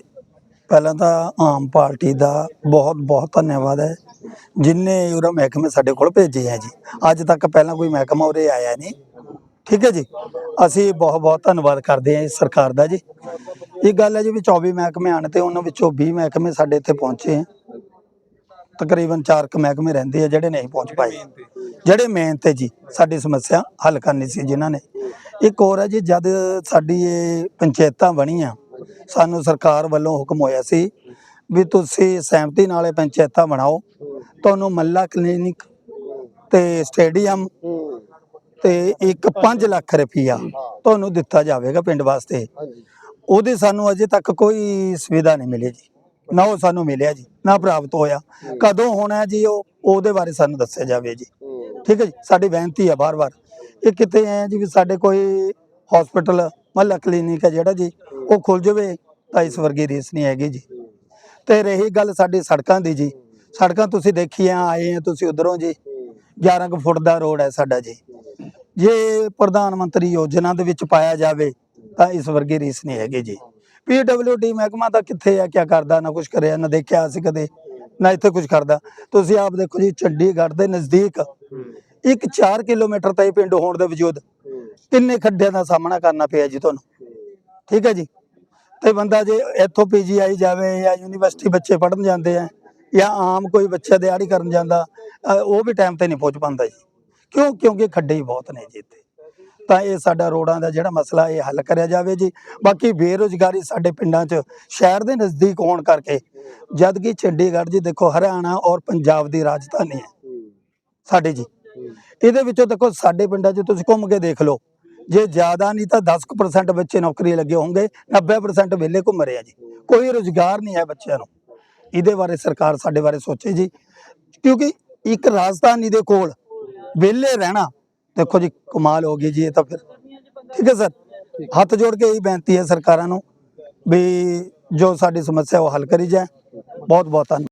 ਪਹਿਲਾਂ ਤਾਂ ਆਮ ਪਾਰਟੀ ਦਾ ਬਹੁਤ ਬਹੁਤ ਧੰਨਵਾਦ ਹੈ। ਜਿਨਨੇ ਉਰੇ ਮਹਿਕਮੇ ਸਾਡੇ ਕੋਲ ਭੇਜੇ ਹੈ ਜੀ ਅੱਜ ਤੱਕ ਪਹਿਲਾਂ ਕੋਈ ਮਹਿਕਮਾ ਉਰੇ ਆਇਆ ਨਹੀਂ। ਠੀਕ ਹੈ ਜੀ। ਅਸੀਂ ਬਹੁਤ ਬਹੁਤ ਧੰਨਵਾਦ ਕਰਦੇ ਹਾਂ ਇਸ ਸਰਕਾਰ ਦਾ ਜੀ। ਇਹ ਗੱਲ ਹੈ ਜੀ ਵੀ 24 ਮਹਿਕਮੇ ਆਣ ਤੇ ਉਹਨਾਂ ਵਿੱਚੋਂ 20 ਮਹਿਕਮੇ ਸਾਡੇ ਇੱਥੇ ਪਹੁੰਚੇ ਹੈ ਤਕਰੀਬਨ 4 ਕ ਮਹਿਕਮੇ ਰਹਿੰਦੇ ਆ ਜਿਹੜੇ ਨਹੀਂ ਪਹੁੰਚ ਪਾਏ। ਜਿਹੜੇ ਮੇਨ ਤੇ ਜੀ, ਸਾਡੀ ਸਮੱਸਿਆ ਹੱਲ ਕਰਨੀ ਸੀ ਜਿਨ੍ਹਾਂ ਨੇ। ਇੱਕ ਹੋਰ ਹੈ ਜੀ, ਜਦ ਸਾਡੀ ਇਹ ਪੰਚਾਇਤਾਂ ਬਣੀਆਂ, ਸਾਨੂੰ ਸਰਕਾਰ ਵੱਲੋਂ ਹੁਕਮ ਹੋਇਆ ਸੀ ਵੀ ਤੁਸੀਂ ਸਹਿਮਤੀ ਨਾਲ ਇਹ ਪੰਚਾਇਤਾਂ ਬਣਾਓ। ਤੁਹਾਨੂੰ ਮੱਲਾ ਕਲੀਨਿਕ ਤੇ ਸਟੇਡੀਅਮ ਤੇ ਇੱਕ 5 ਲੱਖ ਰੁਪਈਆ ਤੁਹਾਨੂੰ ਦਿੱਤਾ ਜਾਵੇਗਾ ਪਿੰਡ ਵਾਸਤੇ। ਉਹਦੇ ਸਾਨੂੰ ਅਜੇ ਤੱਕ ਕੋਈ ਸੁਵਿਧਾ ਨਹੀਂ ਮਿਲੀ ਜੀ। ਨਾ ਉਹ ਸਾਨੂੰ ਮਿਲਿਆ ਜੀ ਨਾ ਪ੍ਰਾਪਤ ਹੋਇਆ। ਕਦੋਂ ਹੋਣਾ ਜੀ ਉਹ ਉਹਦੇ ਬਾਰੇ ਸਾਨੂੰ ਦੱਸਿਆ ਜਾਵੇ ਜੀ। ਠੀਕ ਹੈ ਜੀ? ਸਾਡੀ ਬੇਨਤੀ ਹੈ ਬਾਰ-ਬਾਰ ਇਹ ਕਿਤੇ ਐ ਜੀ ਵੀ ਸਾਡੇ ਕੋਈ ਹਸਪੀਟਲ ਮਹੱਲਾ ਕਲੀਨਿਕ ਹੈ ਜਿਹੜਾ ਜੀ ਉਹ ਖੁੱਲ ਜਾਵੇ ਤਾਂ ਇਸ ਵਰਗੀ ਰੀਸ ਨਹੀਂ ਹੈਗੀ ਜੀ। ਤੇ ਰਹੀ ਗੱਲ ਸਾਡੀ ਸੜਕਾਂ ਦੀ ਜੀ। ਸੜਕਾਂ ਤੁਸੀਂ ਦੇਖੀਆਂ ਆਏ ਆ ਤੁਸੀਂ ਉਧਰੋਂ ਜੀ। 11 ਕੁ ਫੁੱਟ ਦਾ ਰੋਡ ਹੈ ਸਾਡਾ ਜੀ। ਜੇ ਪ੍ਰਧਾਨ ਮੰਤਰੀ ਯੋਜਨਾ ਦੇ ਵਿੱਚ ਪਾਇਆ ਜਾਵੇ ਤਾਂ ਇਸ ਵਰਗੀ ਰੀਸ ਨਹੀਂ ਹੈਗੀ ਜੀ। ਪੀਡਬਲਯੂਡੀ ਮਹਿਕਮਾ ਤਾਂ ਕਿੱਥੇ ਆ ਕਿਆ ਕਰਦਾ ਨਾ ਕੁਝ ਕਰਿਆ ਨਾ ਦੇਖਿਆ ਅਸੀਂ ਕਦੇ ਨਾ ਇੱਥੇ ਕੁਝ ਕਰਦਾ ਤੁਸੀਂ ਆਪ ਦੇਖੋ ਜੀ ਚੰਡੀਗੜ੍ਹ ਦੇ ਨਜ਼ਦੀਕ ਇੱਕ 4 ਕਿਲੋਮੀਟਰ ਤਾਈ ਪਿੰਡ ਹੋਣ ਦੇ ਵਜੂਦ ਕਿੰਨੇ ਖੱਡਿਆਂ ਦਾ ਸਾਹਮਣਾ ਕਰਨਾ ਪਿਆ ਜੀ ਤੁਹਾਨੂੰ। ਠੀਕ ਹੈ ਜੀ? ਤੇ ਬੰਦਾ ਜੇ ਇੱਥੋਂ ਪੀਜੀਆਈ ਜਾਵੇ ਜਾਂ ਯੂਨੀਵਰਸਿਟੀ ਬੱਚੇ ਪੜਨ ਜਾਂਦੇ ਆ ਜਾਂ ਆਮ ਕੋਈ ਬੱਚਾ ਦਿਹਾੜੀ ਕਰਨ ਜਾਂਦਾ ਉਹ ਵੀ ਟਾਈਮ ਤੇ ਨਹੀਂ ਪਹੁੰਚ ਪਾਉਂਦਾ ਜੀ। ਕਿਉਂ, ਕਿਉਂਕਿ ਖੱਡੇ ਹੀ ਬਹੁਤ ਨੇ ਜੀ ਇੱਥੇ। ਤਾਂ ਇਹ ਸਾਡਾ ਰੋਡਾਂ ਦਾ ਜਿਹੜਾ ਮਸਲਾ, ਇਹ ਹੱਲ ਕਰਿਆ ਜਾਵੇ ਜੀ। ਬਾਕੀ ਬੇਰੁਜ਼ਗਾਰੀ ਸਾਡੇ ਪਿੰਡਾਂ 'ਚ ਸ਼ਹਿਰ ਦੇ ਨਜ਼ਦੀਕ ਹੋਣ ਕਰਕੇ ਜਦ ਕਿ ਚੰਡੀਗੜ੍ਹ ਜੀ ਦੇਖੋ, ਹਰਿਆਣਾ ਔਰ ਪੰਜਾਬ ਦੀ ਰਾਜਧਾਨੀ ਹੈ। ਸਾਡੇ ਜੀ। ਇਹਦੇ ਵਿੱਚੋਂ ਦੇਖੋ, ਸਾਡੇ ਪਿੰਡਾਂ 'ਚ ਤੁਸੀਂ ਘੁੰਮ ਕੇ ਦੇਖ ਲਓ। ਜੇ ਜ਼ਿਆਦਾ ਨਹੀਂ ਤਾਂ 10% ਬੱਚੇ ਨੌਕਰੀ ਲੱਗੇ ਹੋਣਗੇ 90% ਵਿਹਲੇ ਘੁੰਮ ਰਹੇ ਆ ਜੀ। ਕੋਈ ਰੁਜ਼ਗਾਰ ਨਹੀਂ ਹੈ ਬੱਚਿਆਂ ਨੂੰ। ਇਹਦੇ ਬਾਰੇ ਸਰਕਾਰ ਸਾਡੇ ਬਾਰੇ ਸੋਚੇ ਜੀ। ਕਿਉਂਕਿ ਇੱਕ ਰਾਜਧਾਨੀ ਦੇ ਕੋਲ ਵਿਹਲੇ ਰਹਿਣਾ। ਦੇਖੋ ਜੀ, ਕਮਾਲ ਹੋ ਗਈ ਜੀ ਇਹ ਤਾਂ ਫਿਰ। ਠੀਕ ਹੈ ਸਰ? ਹੱਥ ਜੋੜ ਕੇ ਇਹ ਬੇਨਤੀ ਹੈ ਸਰਕਾਰਾਂ ਨੂੰ ਵੀ ਜੋ ਸਾਡੀ ਸਮੱਸਿਆ ਉਹ ਹੱਲ ਕਰੀ ਜਾਏ। ਬਹੁਤ ਬਹੁਤ ਧੰਨਵਾਦ।